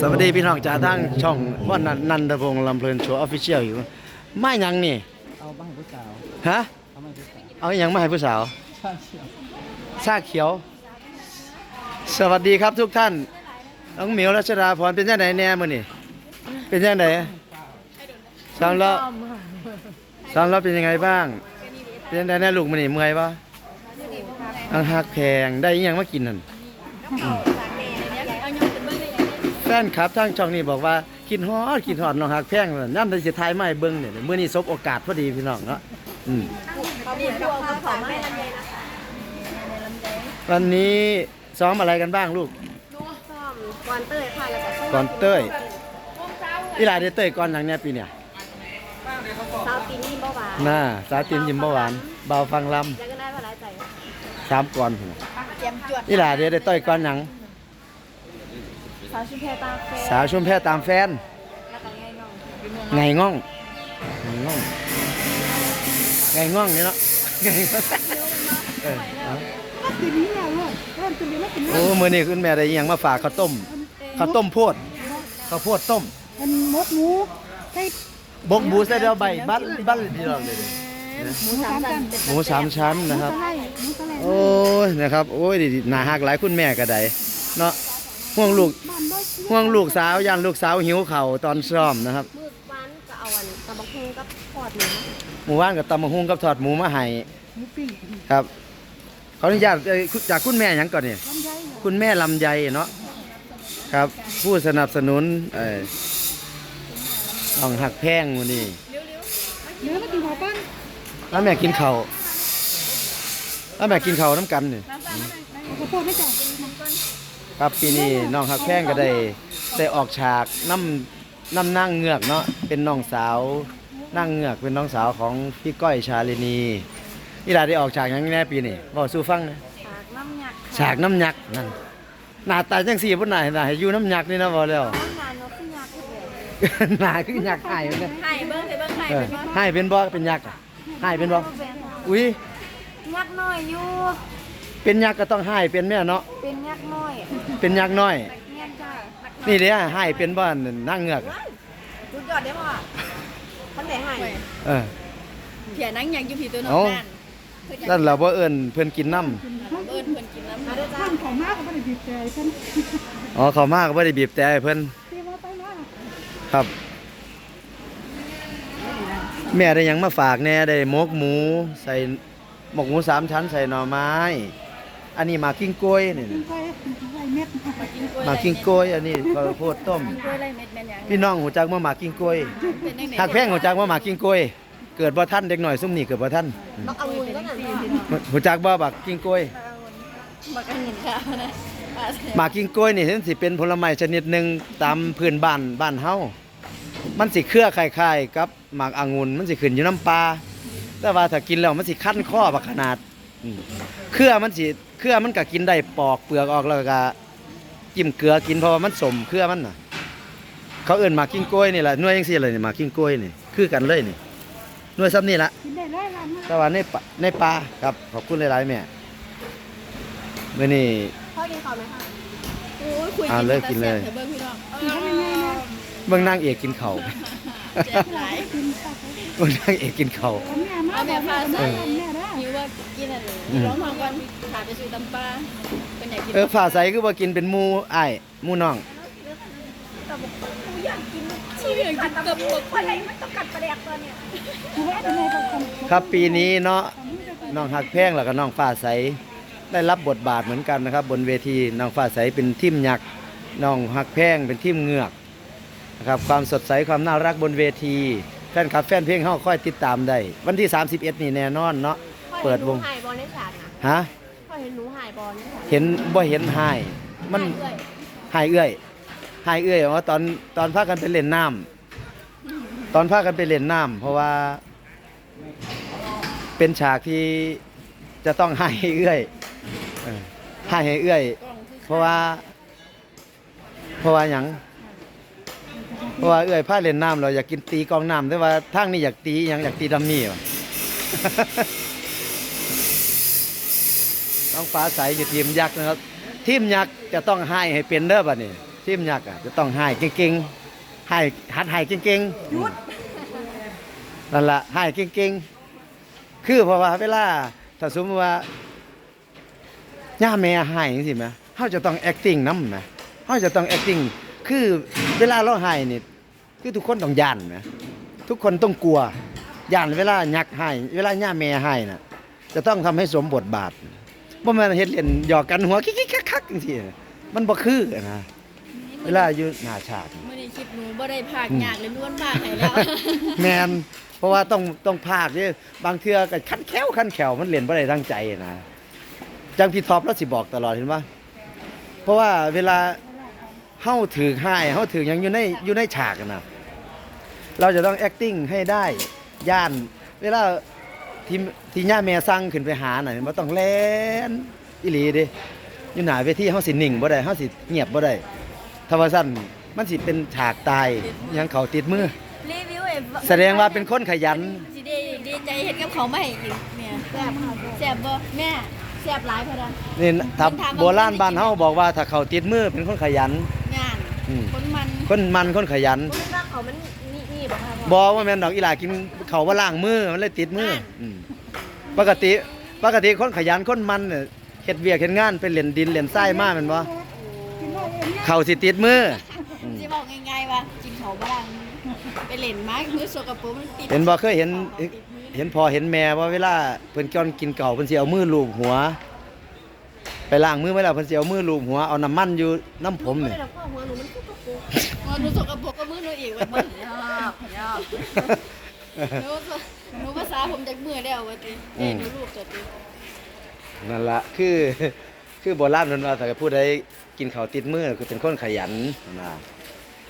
สวัสดีพี่น้องจากทางช่องว่านันนันทพงษ์ลำเพลินโชว์ออฟฟิเชียลอยู่ไม่หยังนี่ เอาบ้างผู้สาวฮะ เอาไม่ผู้สาวเอาอหยังมาให้ผู้สาวช่างเชียวชาเขียว สวัสดีครับทุกท่านน้องเหมียวรัชดาพรเป็นยังไงแน่มื้อนี่เป็นยังไงสามล้อสามล้อเป็นยังไงบ้าง เป็นยังไงแน่ลูกมื้อนี่เมื่อยปะอังหักแพงได้อิหยังมากินนั่นอืมแฟ นคลับทางช่องนี้บอกว่ากินฮอดกินฮอดน้องหักแพงนั่นย่ำได้สิทายมาให้เบิ่งเนี่ยเมื้อนี้สบโอกาสพอดีพี่น้องเนาะอืมวันนี้ซ้อมอะไรกันบ้างลูกซ่อมก่อนเต้ยค่ะแล้วก็ซ่อมก่อนเต้ยอีหลาได้เต้ยก่อนหลังเนี่ยปีเนี่ยสาวปีนี้บ่หวานน่าสาวติมยิ้มเบาหวานเบาฟังลยังก็ได้ว่าหลายใจสามก่อนเตรียมจวดอีหลาได้เต้ยก่อนหยัง สาวชุมแพตาแฟสาวชุมแพตามแฟนแล้วก็ไงน้องไงง่องไงง่องไงง่องนี่เนาะไงง่องเออเอาโอ้มื้อนี้คุณแม่ได้อิหยังมาฝากข้าวต้มข้าวต้มโพดข้าวโพดต้มมันมดหมูใส่บกหมูใส่เดียวใบบั้นบั้นพี่น้องเลยหมูสามชั้นเป็นหมูสามชั้นนะครับสไลด์หมูสไลด์โอ้ยนะครับ โอ้ยดีๆหนาหักหลายคุณแม่ก็ได้เนาะ ห่วงลูกบ้านบ่อยห่วงลูกสาวยันลูกสาวหิวเข่าวตอนซ้อมนะครับมืดวันก็เอาอันตะบักหุ่งกับทอดหมูหมู่บ้านกับตำมะฮุ่งกับทอดหมูมาให้หมูปิ้งครับขออนุญาตเอ่อจากคุณแม่หยังก่อนเนี่ยลำไยเหรอคุณแม่ลำไยเนาะครับ ผู้สนับสนุนเอ่อน้องหักแพงวันนี้เนื้อมากินหัวปั้นแล้วแม่กินข้าวแล้วแม่กินข้าวน้ำกันนี่เอาข้าวโพดไม่จ่าย ครับปีนี้น้องหักแพงก็ได้ได้ออกฉากน้ำน้ำนั่งเงือกเนาะเป็นน้องสาวนั่งเงือกเป็นน้องสาวของพี่ก้อยชาลินีนี่ลาได้ออกฉากหยังแน่ปีนี้บอกสู้ฟังนะฉากน้ำหยักฉากน้ำยักษ์นั่นหน้าตาจังสี่พุ่นน่ะน่ะให้อยู่น้ำยักษ์นี่นะบอกแล้ว น้ำงานาขึ้นยักษ์ขึ้นเลยหน้าคือยักษ์หายเลยไห้เบิ้งให้เบิ้งไห้เออหายเป็นบ่เป็นยักษ์อะหายเป็นบ่อุ้ยยักษ์น้อยอยู่ เป็นยักษ์ก็ต้องหายเป็นแม่เนาะเป็นยักษ์น้อยเป็นยักษ์น้อย เงี้ยจ้านี่เด้อหายเป็นบ่นั่งเงือกสุดยอดได้ป่ะท่านไหนให้เออเพียนั่งยังอยู่พี่ตัวน้องเอ้านั่นนั่นเราบ่เอิ้นเพิ่นกินน้ำเอิ้นเพิ่นกินน้ำมาด้วยจ้าท่านของมากก็ไม่ได้บีบใจท่านอ๋อเขามากก็ไม่ได้บีบแต่ให้เพิ่นเตรียมเอาไปมาครับ แม่ได้หยังมาฝากแน่ได้หมกหมู ใส่หมกหมูสามชั้นใส่หน่อไม้ อันนี้หมากกิ้งกล้วยนี่กินไปใส่เม็ดหมากกิ้งกล้วย อันนี้ข้าวโพดต้ม กล้วยไรเม็ดแม่นยังพี่น้องหูจักว่าหมากกิ้งกล้วยเป็นจังได๋หักแพงหูจักว่าหมากกิ้งกล้วย เกิดบ่ทันเด็กหน่อยซุ่มนี่เกิดบ่ทันบักองุ่นก็นั่นพ่อหูจักบ่บักกิ้งกล้วย บักอันเงินข้าวนะป้าหมากกิ้งกล้วยนี่สิเป็นผลไม้ชนิดหนึ่งตามพื้นบ้านบ้านเฮามันสิเครือคล้ายๆกับหมากองุ่นมันสิขึ้นอยู่น้ำปลาแต่ว่าถ้ากินแล้วมันสิคั้นคอบักขนาดอืม เครือมันสิเครือมันก็กินได้ปอกเปลือกออกแล้วก็จิ้มเกลือกินเพราะว่ามันสมเครือมันน่ะ เขาเอิ้นหมากกิ้งกล้วยนี่แหละหน่วยจังซี่เลยนี่หมากกิ้งกล้วยนี่คือกันเลยนี่หน่วยซ้ำนี่ละกินได้ร้อยล้านนะแต่ว่าในปะในปลาครับขอบคุณหลายๆแม่มื้อนี้พ่อกินข้าวไหมคะโอ้ยคุยอ่าเลิกกินเลยเบิ่งพี่น้องกินทำยังไงนะเบิ่งนางเอกกินข้าวแจกหลายกินไปเบิ่งนางเอกกินข้าวทำแม่มา เอาแม่พาแม่ใส่แม่ได้หิวว่ากินอะไรอืมร้องทางวันขาไปซื้อตำปลาเป็นอยากกินเออฝ่าใสคือว่ากินเป็นหมูอ้ายหมูน้องชีวิตกินกับพวกอะไรมันต้องกัดประเดี๋ยวตัวเนี่ยคือว่าเป็นไงกับคนครับปีนี้เนาะน้องหักแพงแล้วก็น้องฝ่าใสได้รับบทบาทเหมือนกันนะครับ บนเวทีน้องฝ่าใสเป็นทีมยักษ์น้องหักแพงเป็นทีมเงือกนะครับความสดใสความน่ารักบนเวที แฟนคลับแฟนเพลงเฮาค่อยติดตามได้ วันที่ 31 นี่แน่นอนเนาะ เปิดวงพ่อเห็นหนูหายบอลในฉากนะฮะ พ่อเห็นหนูหายบอลในฉากเห็นบ่เห็นหาย มัน หายเรื่อยหายเอื้อยหายเอื้อยว่าตอนตอนพากันไปเล่นน้ำตอนพากันไปเล่นน้ำเพราะว่า เป็นฉากที่จะต้องหายเอื้อยเออหายให้เอื้อย เพราะว่า เพราะว่าหยังเพ ราะว่าเอื้อยพาเล่นน้ำเราอยากกินตีกองน้ำแต่ว่าทางนี้อยากตีหยังอยากตีดัมมี่ว่ะน้องฟ้าใสอยู่ทีมยักษ์นะครับ ทีมยักษ์จะต้องให้ให้เป็นเด้อบัดนี้ทีมยักษ์อะจะต้องให้เก่งๆให้หัดให้เก่งๆหยุดนั่นล่ะให้เก่งๆคือเพราะว่าเวลาถ้าสมมติว่าย่าแม่ให้จังซี่แหมเฮาจะต้อง acting นำแหมเฮาจะต้อง acting คือเวลาเราให้นี่ คือทุกคนต้องย่านแหมทุกคนต้องกลัวย่านเวลายักษ์ให้ เวลาย่าแม่ให้น่ะจะต้องทำให้สมบทบาทบ่แม่นเฮ็ดเล่นหยอกกันหัวคิกๆคักๆจังซี่น่ะมันบ่คือนะเวลาอยู่หน้าฉากมื่อในคลิปหนูบ่ได้ภาคยากเลยล้วนภาคไหนแล้วแมนเพราะว่าต้องต้องพากนี่บางเทื่อก็คันแควคันแขวมันเล่นบ่ได้ตั้งใจนะจังพี่ท็อปแล้วสิบอกตลอดเห็นปะเพราะว่าเวลาเฮาถือให้เฮาถือหยังอยู่ในอยู่ในฉากอะนะ เราจะต้อง acting ให้ได้ย่าน เวลาที่ที่ย่าแม่สั่งขึ้นไปหาน่ะมันต้องแล่นอีหลีเด้อยู่หน้าเวทีเฮาสินิ่งบ่ได้เฮาสิเงียบบ่ได้ถ้าว่าซั่นมันสิเป็นฉากตายหยังเขาติดมือ รีวิวเองแสดงว่าเป็นคนขยัน สิได้ดีใจเฮ็ดกับเขาวมาให้อีกเนี่ยแซ่บค่ะแซ่บบ่แม่แซ่บหลายพะดัน นี่ถ้าโบราณบ้านเฮาบอกว่าถ้าเขาติดมือเป็นคนขยัน งานอืม คนมันคนมันคนขยันคุณว่าเขามันนี่นี่ บ่ค่ะบอว่าแม่นดอกอีหลากินเขาวว่าล้างมือมันเลยติดมืออืมปกติปกติคนขยันคนมันเนี่ยเฮ็ดเวียกเฮ็ดงานไปเล่นดินเล่นทรายมาแม่นบ่กินได้เองเนี่ยเขาสิติดมืออืมสิบอกง่ายๆว่ากินเขาวบ่ดังไปเล่นมามือสกปรกมันติดเห็นบ่เคยเห็นติดมือเห็นพอเห็นแม่ว่าเวลาเพิ่นก่อนกินเก่าวเพิ่นสิเอามือลูบหัว ไปล้างมือไว้แล้วเพิ่นสิเอามือลูบหัวเอาน้ำมันอยู่น้ำผมไม่นี่ได้พ่อหัวหนูมันคือกับกูอ๋อหนูสกปรกก็มือหนูอีกว่าบ่ยาก ยากหนูหนูภาษาผมจากมือแล้วว่าติเอ้หนูรูปจะตินั่นละคือคือโบราณมันว่าถ้าผู้ใดกินข้าวติดมือคือเป็นคนขยันนะ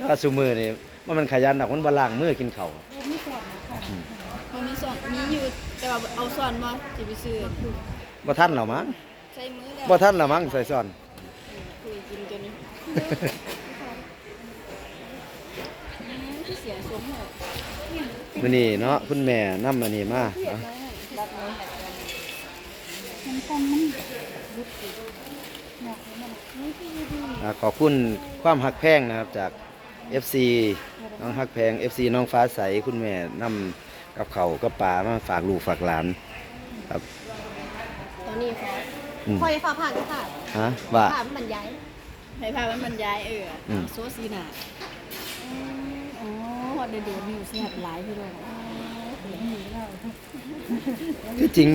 ถ้าซุมือนี่ว่ามันขยันดอกมันบ่ล้างมือกินข้าวม่ก่อนค่ะมันมีส่วนมีอยู่แต่ว่าเอาส่วนมาสิไปซื้อบ่ทันหรอมั้งใส่มือแล้วบ่ทันหรอมั้งใส่ซ่อนคุยกินจนนี่ที่ เสียงสมเหรอมื้อนี้เนาะคุณแม่นำอันนี้มาเอารับน้อยมันต้องมันรุดอยากให้มันอ่าขอบคุณความฮักแพงนะครับจาก FC น้องฮักแพง FC น้องฟ้าใสคุณแม่นำกับเขาวกับปลามาฝากลูกฝากหลานตอนนี้ค่ะอืมคอยฟ้าผ่านก็ค่ะฮะว่า ผ่านมันย้ายให้พามันบรรยายเอออืมโซซีน่ะอ๋อฮอ ดเดือดนิวแซ่บหลายพี่น้องที่จริง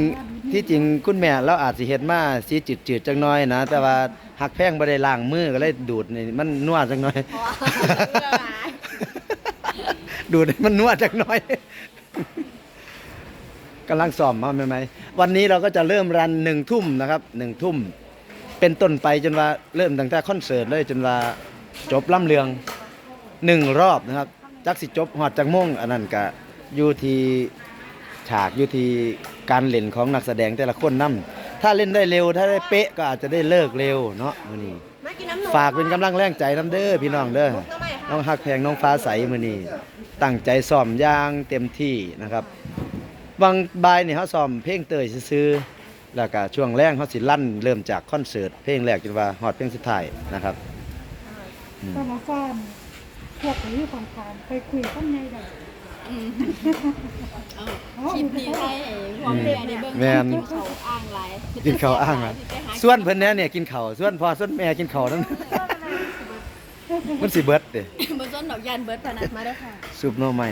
ที่จริงคุณแม่เราอาจสิเฮ็ดมาสีจืดๆจังน้อยนะ แต่ว่าหักแพงบ่ได้ล้างมือก็เลยดูดนี่มันนัวจังน้อย ดูดให้มันนัวจังน้อยกำลังซ้อมมาไหมไหมวันนี้เราก็จะเริ่มรันหนึ่งทุ่มนะครับหนึ่งทุ่ม เป็นต้นไปจนว่าเริ่มตั้งแต่คอนเสิร์ตเลยจนว่าจบล่ำเรืองหนึ่งรอบนะครับ จักสิจบหอดจากโม่งอันนั้นก็อยู่ที่ฉากอยู่ที่การเล่นของนักแสดงแต่ละคนนํถ้าเล่นได้เร็วถ้าได้เป๊ะก็อาจจะได้เลิกเร็วเนาะมื้อนี้มากินน้ำหนูฝากเป็นกำลังแรงใจน้ำเด้อพี่น้องเด้อมุกน้ำไม้ค่ะน้องฮักแพงน้องฟ้าใสมื้อนี้ตั้งใจซ้อมอย่างเต็มที่นะครับบางบ่ายนี่เฮาซ้อมเพลงเตยซื่อๆแล้วก็ช่วงแรงเฮาสิลั่นเริ่มจากคอนเสิร์ตเพลงแรกจนว่าฮอดเพลงสุดท้ายนะครับอืมก็มาซ่อน พวกนี้ของทานไปคุยข้างในได้อืมเอาคลิปนี้ให้พ่อแม่ได้เบิ่งแม่น กินเขาวอ้างหลายกินข้าวอ้างอะส่วนเพิ่นแน่เนี่ยกินข้าวส่วนพ่อส่วนแม่กินข้าวนั่น มันสิเบิดเด้บ่สนดอกยานเบิดพะนะมาด้วยค่ะ ซุปหน่อไม้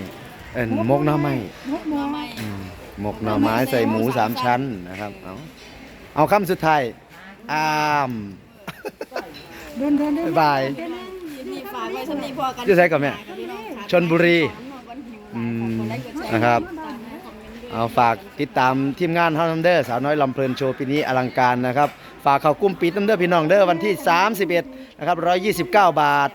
เอิ้นหมกหน่อไม้มกหน่อไม้อืมหมกหน่อไม้ใส่หมูสามชั้นนะครับ เอาเอาคำสุดท้ายอาม เดินเดินเดินบ๊ายบาย เดินมีฝากไว้สำนีพอกันอยู่ไสก่อนแม่ชลบุรีอืมนะครับ เอาฝากติดตามทีมงานเฮานํเด้อสาวน้อยลำเพลินโชว์ปีนี้อลังการนะครับ ฝากเข้ากลุ้มปิดนํเด้อพี่น้องเด้อวันที่ 31 นะครับ 129 บาท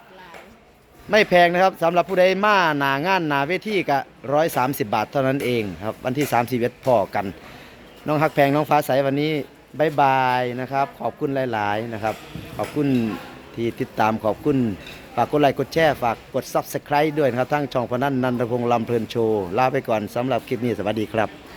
ไม่แพงนะครับสำหรับผู้ใดมาหนางานหนาเวทีก็130 บาทเท่านั้นเองครับวันที่ 31พอกัน น้องฮักแพงน้องฟ้าใสวันนี้บายบายนะครับ ขอบคุณหลาย ๆ นะครับ ขอบคุณที่ติดตามขอบคุณ ฝากกดไลค์กดแชร์ฝากกด Subscribe ด้วยนะครับทั้งช่องพนันนันทพงษ์ลำเพลินโชว์ลาไปก่อนสำหรับคลิปนี้สวัสดีครับ